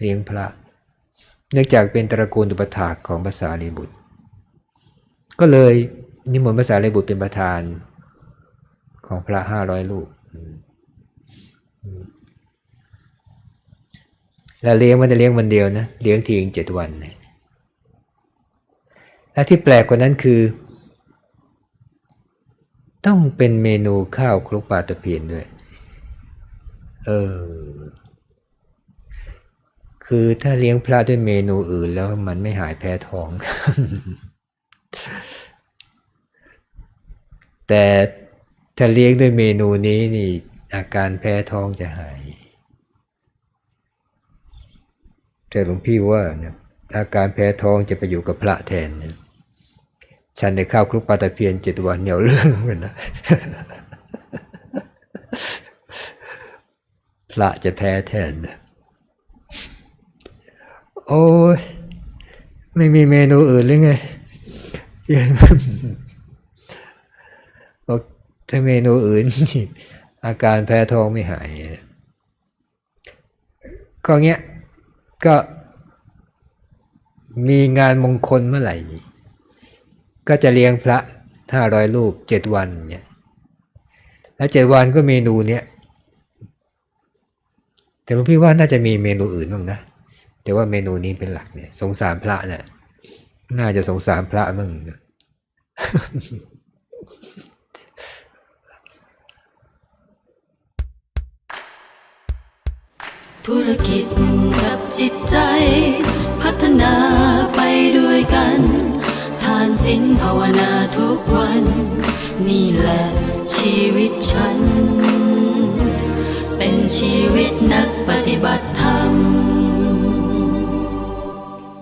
เลี้ยงพระ เนื่องจากเป็นตระกูลอุปถากของภาษาลีบุตร ก็เลยนิมนต์ภาษาลีบุตรเป็นประธานของพระห้าร้อยรูปอืมอืมแล้วเลี้ยงไมันจะเลี้ยงวันเดียวนะเลี้ยงทีเจ็ดวันนะและที่แปลกกว่านั้นคือ ต้องเป็นเมนูข้าวคลุกปลาตะเพียนด้วย เออ คือถ้าเลี้ยงพระด้วยเมนูอื่นแล้วมันไม่หายแพ้ท้อง แต่ถ้าเลี้ยงด้วยเมนูนี้นี่อาการแพ้ท้องจะหาย แต่หลวงพี่ว่านะอาการแพ้ท้องจะไปอยู่กับพระแทนนะฉันในข้าวคลุกปลาตะเพียนเจ็ดวันเหนียวเรื่องเหมือนกันนะพระจะแพ้แทนนะ โอ้ยไม่มีเมนูอื่นหรือไงบอกถ้าเมนูอื่นนี่อาการแพ้ท้องไม่หาย ก็เงี้ย ก็มีงานมงคลเมื่อไหร่ ก็จะเลี้ยงพระห้าร้อยรูปเจ็ดวันเนี่ย แล้วเจ็ดวันก็เมนูเนี้ยแต่หลวงพี่ว่าน่าจะมีเมนูอื่นบ้างนะ แต่ว่าเมนูนี้เป็นหลักเนี่ย สงสารพระเนะ่ะน่าจะสงสารพระมึงนะธุรกิจกับจิตใจ พัฒนาไปด้วยกัน ทานศีลภาวนาทุกวัน นี่แหละชีวิตฉัน เป็นชีวิตนักปฏิบัติธรรม